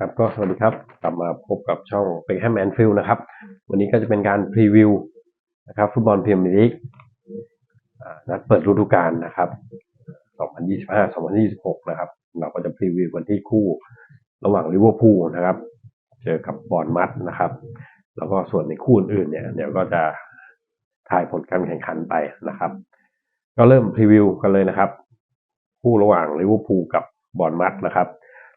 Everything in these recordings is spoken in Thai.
ครับก็สวัสดีครับกลับมาพบกับช่องเป็นแค่แมนฟิลนะครับ วันนี้ก็จะเป็นการพรีวิวนะครับฟุตบอลพรีเมียร์ลีกอ่นัดเปิดฤดูกาลนะครับ 2025-2026 นะครับ เราก็จะพรีวิวกันที่คู่ระหว่างลิเวอร์พูลนะครับ เจอกับบอร์นมัดนะครับ แล้วก็ส่วนในคู่อื่นๆเนี่ยเดี๋ยวก็จะทายผลการแข่งขันไปนะครับ ก็เริ่มพรีวิวกันเลยนะครับ คู่ระหว่างลิเวอร์พูลกับบอร์นมัดนะครับ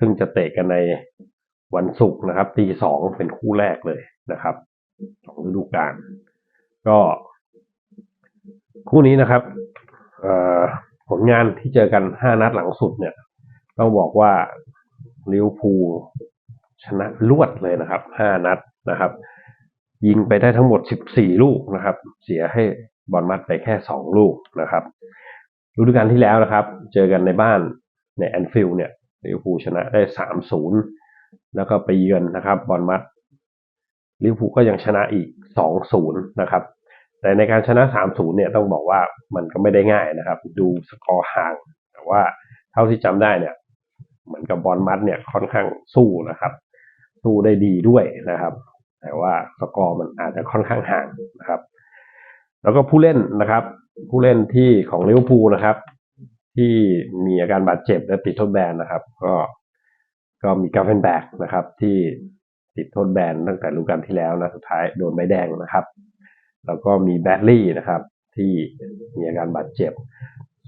ซึ่งจะเตะกันในวันศุกร์นะครับตีสองเป็นคู่แรกเลยนะครับของฤดูกาลก็ คู่นี้นะครับผลงานที่เจอกันห้านัดหลังสุดเนี่ย ต้องบอกว่าลิวพูชนะรวดเลยนะครับห้านัดนะครับ ยิงไปได้ทั้งหมดสิบสี่ลูกนะครับ เสียให้บอลมัดไปแค่สองลูกนะครับฤดูกาลที่แล้วนะครับ เจอกันในบ้านในแอนฟิลด์เนี่ย ลิเวอร์พูลชนะได้สามศูนย์แล้วก็ไปเยือนนะครับบอลมัดลิเวอร์พูลก็ยังชนะอีกสองศูนย์นะครับ แต่ในการชนะสามศูนย์เนี่ยต้องบอกว่ามันก็ไม่ได้ง่ายนะครับ ดูสกอร์ห่าง แต่ว่าเท่าที่จำได้เนี่ย เหมือนกับบอลมัดเนี่ยค่อนข้างสู้นะครับ สู้ได้ดีด้วยนะครับ แต่ว่าสกอร์มันอาจจะค่อนข้างห่างนะครับ แล้วก็ผู้เล่นนะครับ ผู้เล่นที่ของลิเวอร์พูลนะครับ ที่มีอาการบาดเจ็บและติดโทษแบนนะครับ ก็ก็มีกาเฟนแบกนะครับ ที่ติดโทษแบนตั้งแต่ฤดูกาลที่แล้วนะสุดท้ายโดนใบแดงนะครับ แล้วก็มีแบดลี่นะครับ ที่มีอาการบาดเจ็บ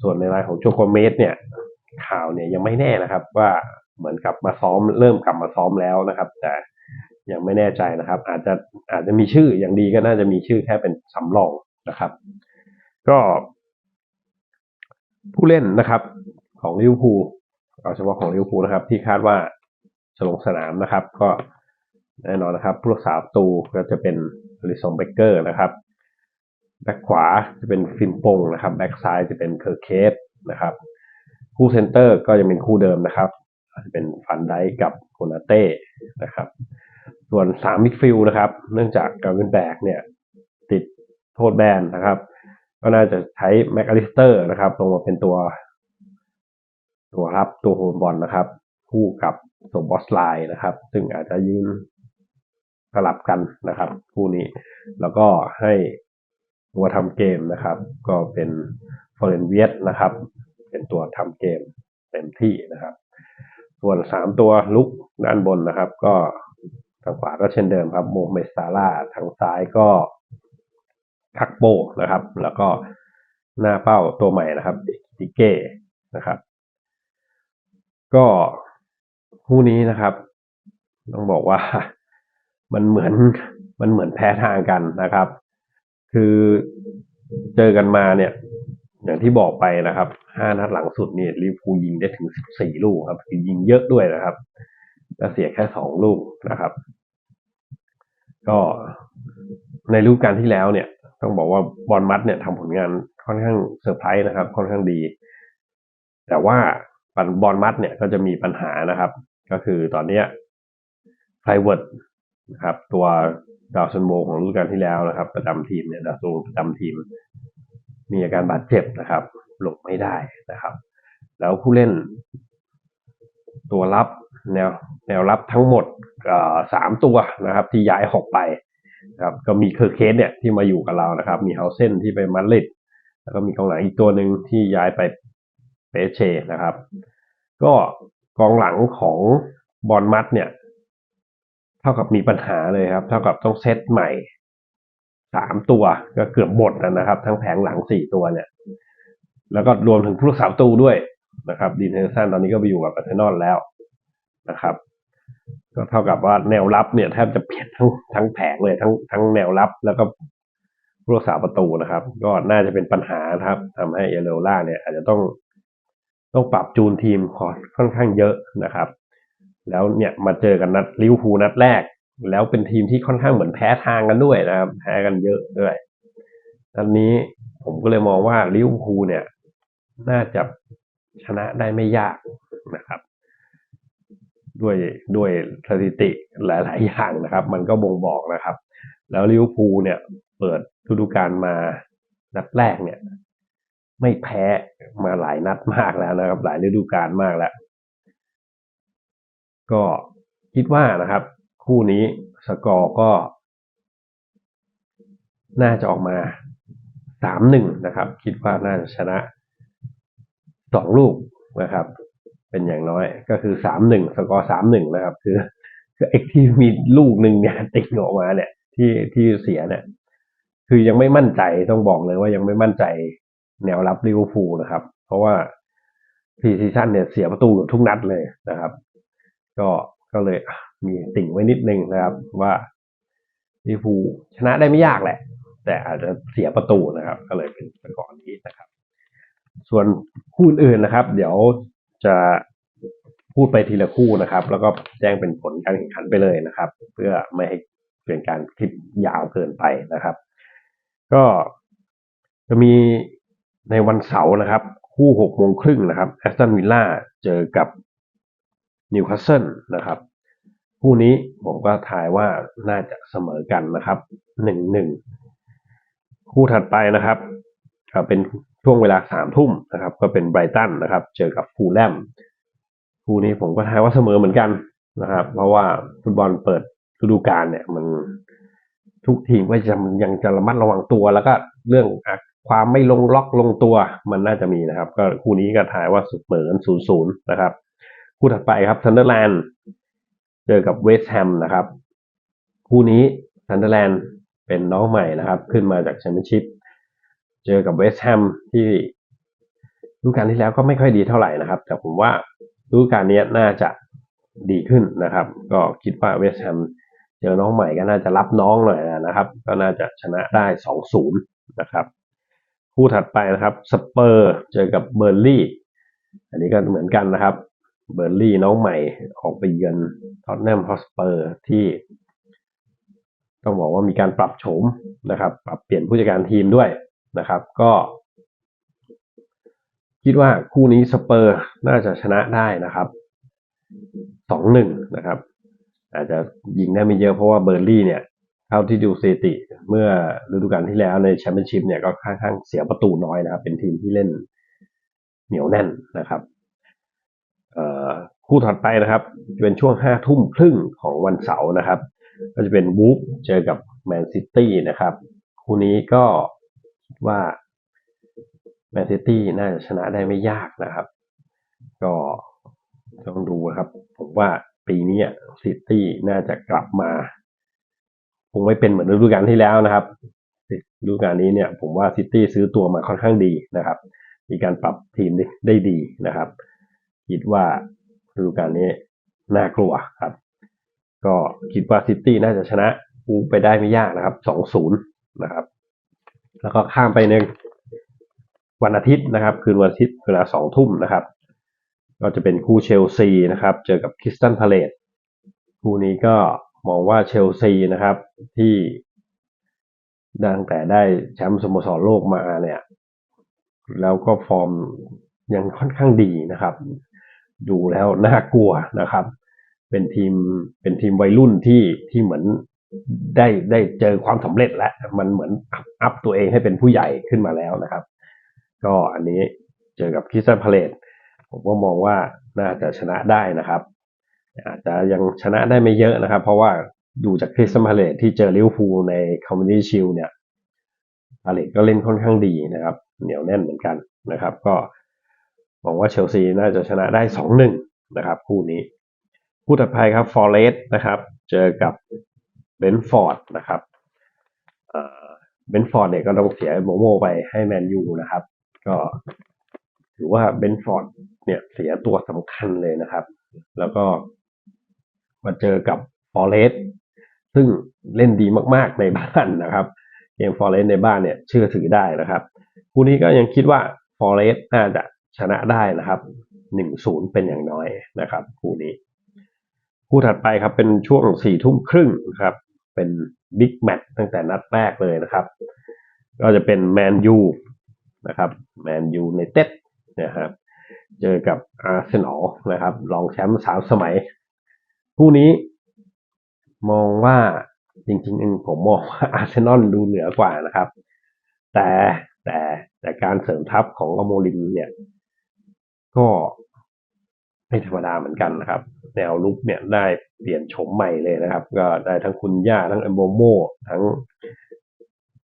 ส่วนในรายของโจโคเมสเนี่ยข่าวเนี่ยยังไม่แน่นะครับว่าเหมือนกับมาซ้อมเริ่มกลับมาซ้อมแล้วนะครับ แต่ยังไม่แน่ใจนะครับ อาจจะอาจจะมีชื่ออย่างดีก็น่าจะมีชื่อแค่เป็นสำรองนะครับ ก็ ผู้เล่นนะครับ ของลิเวอร์พูลเอาเฉพาะของลิเวอร์พูลนะครับ ที่คาดว่าจะลงสนามนะครับ ก็แน่นอนนะครับ ผู้รักษาประตูก็จะเป็นลิซองเบเกอร์นะครับแบ็คขวาจะเป็นฟินปงนะครับแบ็คซ้ายจะเป็นเคอร์เคสนะครับคู่เซนเตอร์ก็ยังเป็นคู่เดิมนะครับจะเป็นฟันไดกับโคนาเต้นะครับ ส่วนสามมิดฟิลด์นะครับ เนื่องจากการเป็นแบกเนี่ย ติดโทษแบนนะครับ ก็น่าจะใช้แม็กอลิสเตอร์นะครับลงมาเป็นตัว ตัวรับตัวโฮมบอลนะครับ คู่กับตัวบอสไลน์นะครับ ซึ่งอาจจะยืนสลับกันนะครับ คู่นี้แล้วก็ให้ตัวทำเกมนะครับ ก็เป็นฟอร์เรนเวียสนะครับ เป็นตัวทำเกมเต็มที่นะครับ ส่วนสามตัวลุกด้านบนนะครับ ก็ทางขวาก็เช่นเดิมครับโมเมสซาร่าทางซ้ายก็ คักโบนะครับ แล้วก็หน้าเป้าตัวใหม่นะครับดิเก้นะครับ ก็คู่นี้นะครับ ต้องบอกว่ามันเหมือนมันเหมือนแพ้ทางกันนะครับ คือเจอกันมาเนี่ย อย่างที่บอกไปนะครับห้านัดหลังสุดนี่ลิเวอร์พูลยิงได้ถึงสิบสี่ลูกครับคือยิงเยอะด้วยนะครับแต่เสียแค่สองลูกนะครับ ก็ในฤดูกาลที่แล้วเนี่ย ต้องบอกว่าบอลมัดเนี่ยทำผลงานค่อนข้างเซอร์ไพรส์นะครับ ค่อนข้างดี แต่ว่าบอลมัดเนี่ยก็จะมีปัญหานะครับ ก็คือตอนเนี้ยไฟเวิร์ดนะครับ ตัวดาวซันโบของฤดูกาลที่แล้วนะครับ ประจำทีมเนี่ยดาวซันประจำทีม มีอาการบาดเจ็บนะครับหลบไม่ได้นะครับ แล้วผู้เล่น ตัวรับแนวแนวรับทั้งหมดสามตัวนะครับ ที่ย้ายออกไป ครับก็มีเคอร์เคสเนี่ยที่มาอยู่กับเรานะครับ มีเฮาเซนที่ไปมาดริดแล้วก็มีกองหลังอีกตัวหนึ่งที่ย้ายไปเปเชนะครับ ก็กองหลังของบอลมัดเนี่ย เท่ากับมีปัญหาเลยครับ เท่ากับต้องเซตใหม่สามตัวก็เกือบหมดนะครับ ทั้งแผงหลังสี่ตัวเนี่ย แล้วก็รวมถึงผู้รักษาประตูด้วยนะครับดีนเฮอร์สันตอนนี้ก็ไปอยู่กับอาร์เซนอลแล้วนะครับ ก็เท่ากับว่าแนวรับเนี่ยแทบจะเปลี่ยนทั้งทั้งแผงเลยทั้งทั้งแนวรับแล้วก็รักษาประตูนะครับ ก็น่าจะเป็นปัญหาครับทำให้เอเรล่าเนี่ย อาจจะต้องต้องปรับจูนทีมค่อนข้างเยอะนะครับ แล้วเนี่ยมาเจอกันนัดลิวพูนัดแรก แล้วเป็นทีมที่ค่อนข้างเหมือนแพ้ทางกันด้วยนะครับ แพ้กันเยอะด้วยนัดนี้ผมก็เลยมองว่าลิวพูเนี่ย น่าจะชนะได้ไม่ยากนะครับ ด้วยด้วยสถิติหลาย ๆ อย่างนะครับ มันก็บ่งบอกนะครับ แล้วลิเวอร์พูลเนี่ย เปิดฤดูกาลมานัดแรกเนี่ย ไม่แพ้มาหลายนัดมากแล้วนะครับ หลายฤดูกาลมากแล้ว ก็คิดว่านะครับ คู่นี้สกอร์ก็ น่าจะออกมาสามหนึ่งนะครับ คิดว่าน่าจะชนะสองลูกนะครับ เป็นอย่างน้อย ก็คือสามหนึ่งสกอร์สามหนึ่งนะครับ คือคือไอ้ที่มีลูกหนึ่งเนี่ยติดออกมาเนี่ย ที่ที่เสียเนี่ย คือยังไม่มั่นใจต้องบอกเลยว่ายังไม่มั่นใจแนวรับลิเวอร์พูลนะครับ เพราะว่าพีซีซั่นเนี่ยเสียประตูกือบทุกนัดเลยนะครับ ก็ก็เลยมีติ่งไว้นิดนึงนะครับ ว่าลิเวอร์พูลชนะได้ไม่ยากแหละ แต่อาจจะเสียประตูนะครับ ก็เลยเป็นสกอร์นี้นะครับ ส่วนคู่อื่นนะครับ เดี๋ยว จะพูดไปทีละคู่นะครับ แล้วก็แจ้งเป็นผลการแข่งขันไปเลยนะครับ เพื่อไม่ให้เป็นการคลิปยาวเกินไปนะครับ ก็จะมีในวันเสาร์นะครับ คู่หกโมงครึ่งนะครับแอสตันวิลล่าเจอกับนิวคาสเซิลนะครับ คู่นี้ผมก็ทายว่าน่าจะเสมอกันนะครับหนึ่งหนึ่งคู่ถัดไปนะครับเป็น ช่วงเวลาสามทุ่มนะครับ ก็เป็นไบรตันนะครับ เจอกับฟูลแลมคู่นี้ผมก็ทายว่าเสมอเหมือนกันนะครับ เพราะว่าฟุตบอลเปิดฤดูกาลเนี่ย มันทุกทีมก็จะยังจะระมัดระวังตัวแล้วก็เรื่องอความไม่ลงล็อกลงตัวมันน่าจะมีนะครับ ก็คู่นี้ก็ทายว่าเสมอศูนย์ศูนย์นะครับคู่ถัดไปครับซันเดอร์แลนด์เจอกับเวสต์แฮมนะครับ คู่นี้ซันเดอร์แลนด์เป็นน้องใหม่นะครับ ขึ้นมาจากแชมเปี้ยนชิพ เจอกับเวสต์แฮมที่ฤดูกาลที่แล้วก็ไม่ค่อยดีเท่าไหร่นะครับ แต่ผมว่าฤดูกาลนี้น่าจะดีขึ้นนะครับ ก็คิดว่าเวสต์แฮมเจอน้องใหม่ก็น่าจะรับน้องหน่อยนะครับ ก็น่าจะชนะได้สองศูนย์นะครับ คู่ถัดไปนะครับสเปอร์เจอกับเบอร์ลี่อันนี้ก็เหมือนกันนะครับ เบอร์ลี่น้องใหม่ออกไปเยือนท็อตแนมฮอสเปอร์ที่ต้องบอกว่ามีการปรับโฉมนะครับ ปรับเปลี่ยนผู้จัดการทีมด้วย นะครับ ก็ คิดว่าคู่นี้สเปอร์น่าจะชนะได้นะครับสองหนึ่งนะครับ อาจจะยิงได้ไม่เยอะเพราะว่าเบอร์ลี่เนี่ยเท่าที่ดูสถิติเมื่อฤดูกาลที่แล้วในแชมเปี้ยนชิพเนี่ยก็ค่อนข้างเสียประตูน้อยนะครับ เป็นทีมที่เล่นเหนียวแน่นนะครับคู่ถัดไปนะครับจะเป็นช่วงห้าทุ่มครึ่งของวันเสาร์นะครับ ก็จะเป็นวูฟเจอกับแมนซิตี้นะครับ คู่นี้ก็ คิดว่าแมนซิตี้น่าจะชนะได้ไม่ยากนะครับ ก็ต้องดูนะครับ ผมว่าปีนี้ซิตี้น่าจะกลับมาคงไม่เป็นเหมือนฤดูกาลที่แล้วนะครับฤดูกาลนี้เนี่ย ผมว่าซิตี้ซื้อตัวมาค่อนข้างดีนะครับ มีการปรับทีมได้ดีนะครับ คิดว่าฤดูกาลนี้น่ากลัวครับ ก็คิดว่าซิตี้น่าจะชนะปูไปได้ไม่ยากนะครับสองศูนย์นะครับ แล้วก็ข้ามไปในวันอาทิตย์นะครับ คืนวันอาทิตย์เวลาสองทุ่มนะครับ ก็จะเป็นคู่เชลซีนะครับ เจอกับคริสตันพาเลตคู่นี้ก็มองว่าเชลซีนะครับที่ดังแต่ได้แชมป์สโมสรโลกมาเนี่ย แล้วก็ฟอร์มยังค่อนข้างดีนะครับ ดูแล้วน่ากลัวนะครับ เป็นทีมเป็นทีมวัยรุ่นที่ที่เหมือน ได้ได้เจอความสำเร็จแล้ว มันเหมือนอัพตัวเองให้เป็นผู้ใหญ่ขึ้นมาแล้วนะครับ ก็อันนี้เจอกับคิสตันพาเลตผมก็มองว่าน่าจะชนะได้นะครับ อาจจะยังชนะได้ไม่เยอะนะครับ เพราะว่าดูจากคริสตันพาเลตที่เจอลิเวอร์พูลในคอมมิตี้ชิลเนี่ยพาเลตก็เล่นค่อนข้างดีนะครับ เหนียวแน่นเหมือนกันนะครับ ก็มองว่าเชลซีน่าจะชนะได้สองหนึ่งนะครับ คู่นี้ คู่ถัดไปครับฟอร์เรสต์นะครับ เจอกับ เบนฟอร์ดนะครับเบนฟอร์ดเนี่ยก็ต้องเสียโมโมไปให้แมนยูนะครับ ก็ถือว่าเบนฟอร์ดเนี่ยเสียตัวสำคัญเลยนะครับ แล้วก็มาเจอกับฟอร์เรสซึ่งเล่นดีมากๆในบ้านนะครับ เกมฟอร์เรสในบ้านเนี่ยเชื่อถือได้นะครับคู่นี้ก็ยังคิดว่าฟอร์เรสน่าจะชนะได้นะครับหนึ่งศูนย์เป็นอย่างน้อยนะครับคู่นี้ คู่ถัดไปครับเป็นช่วงสี่ทุ่มครึ่งครับ เป็นบิ๊กแมตช์ตั้งแต่นัดแรกเลยนะครับ ก็จะเป็นแมนยูนะครับแมนยูในเต็ดนะครับเจอกับอาร์เซนอลนะครับรองแชมป์สามสมัยคู่นี้มองว่าจริงๆผมมองว่าอาร์เซนอลดูเหนือกว่านะครับ แต่แต่แต่การเสริมทัพของอโมลิมเนี่ย ก็ ไม่ธรรมดาเหมือนกันนะครับ แนวลุกเนี่ยได้เปลี่ยนโฉมใหม่เลยนะครับ ก็ได้ทั้งคุณย่าทั้งเอมโบโมทั้ง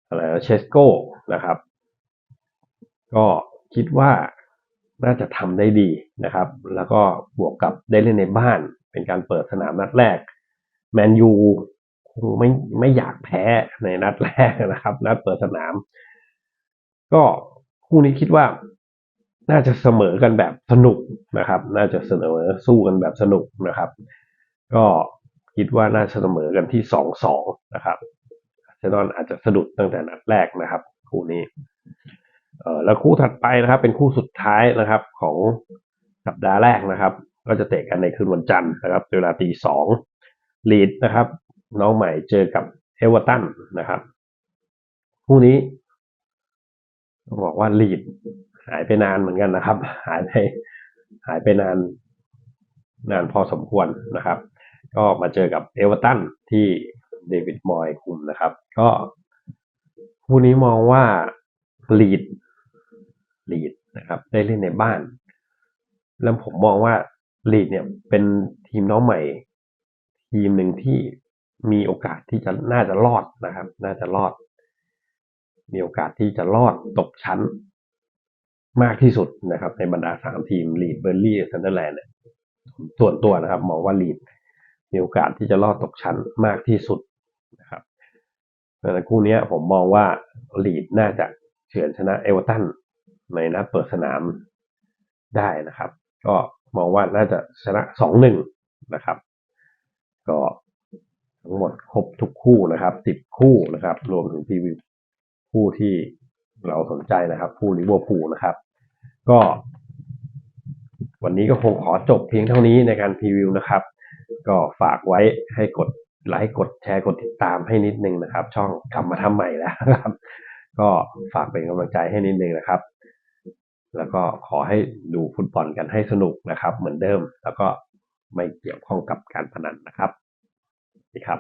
อะไรเชสโก้นะครับ ก็คิดว่าน่าจะทำได้ดีนะครับ แล้วก็บวกกับได้เล่นในบ้าน เป็นการเปิดสนามนัดแรก แมนยูคงไม่ไม่อยากแพ้ในนัดแรกนะครับ นัดเปิดสนาม ก็คู่นี้คิดว่า น่าจะเสมอกันแบบสนุกนะครับ น่าจะเสมอสู้กันแบบสนุกนะครับ ก็คิดว่าน่าจะเสมอกันที่สองสองนะครับเซนอนอาจจะสะดุดตั้งแต่นัดแรกนะครับ คู่นี้เออแล้วคู่ถัดไปนะครับ เป็นคู่สุดท้ายนะครับ ของสัปดาห์แรกนะครับ ก็จะเตะกันในคืนวันจันทร์นะครับเวลาตีสองลีดนะครับ น้องใหม่เจอกับเอเวอร์ตันนะครับ คู่นี้ต้องบอกว่าลีด หายไปนานเหมือนกันนะครับ หายไปหายไปนานนานพอสมควรนะครับ ก็มาเจอกับเอเวอร์ตันที่เดวิดมอยคุมนะครับ ก็คู่นี้มองว่าลีดลีดนะครับ ได้เล่นในบ้าน แล้วผมมองว่าลีดเนี่ยเป็นทีมน้องใหม่ ทีมหนึ่งที่มีโอกาสที่จะน่าจะรอดนะครับ น่าจะรอด มีโอกาสที่จะรอดตกชั้น มากที่สุดนะครับ ในบรรดาสามทีมลีดเบอร์ลี่ซันเดอร์แลนด์เนี่ยส่วนตัวนะครับมองว่าลีดมีโอกาสที่จะรอดตกชั้นมากที่สุดนะครับเพราะฉะนั้นคู่นี้ผมมองว่าลีดน่าจะเฉือนชนะเอเวอร์ตันในนัดเปิดสนามได้นะครับ ก็มองว่าน่าจะชนะสองหนึ่งนะครับ ก็ทั้งหมดครบทุกคู่นะครับสิบคู่นะครับ รวมถึงพรีวิวคู่ที่เราสนใจนะครับ คู่ลิเวอร์พูลนะครับ ก็ วันนี้ก็คงขอจบเพียงเท่านี้ในการพรีวิวนะครับ ก็ฝากไว้ให้กดไลค์กดแชร์กดติดตามให้นิดนึงนะครับ ช่องกลับมาทำใหม่แล้วครับ ก็ฝากเป็นกำลังใจให้นิดนึงนะครับ แล้วก็ขอให้ดูฟุตบอลกันให้สนุกนะครับ เหมือนเดิม แล้วก็ไม่เกี่ยวข้องกับการพนันนะครับนี่ครับ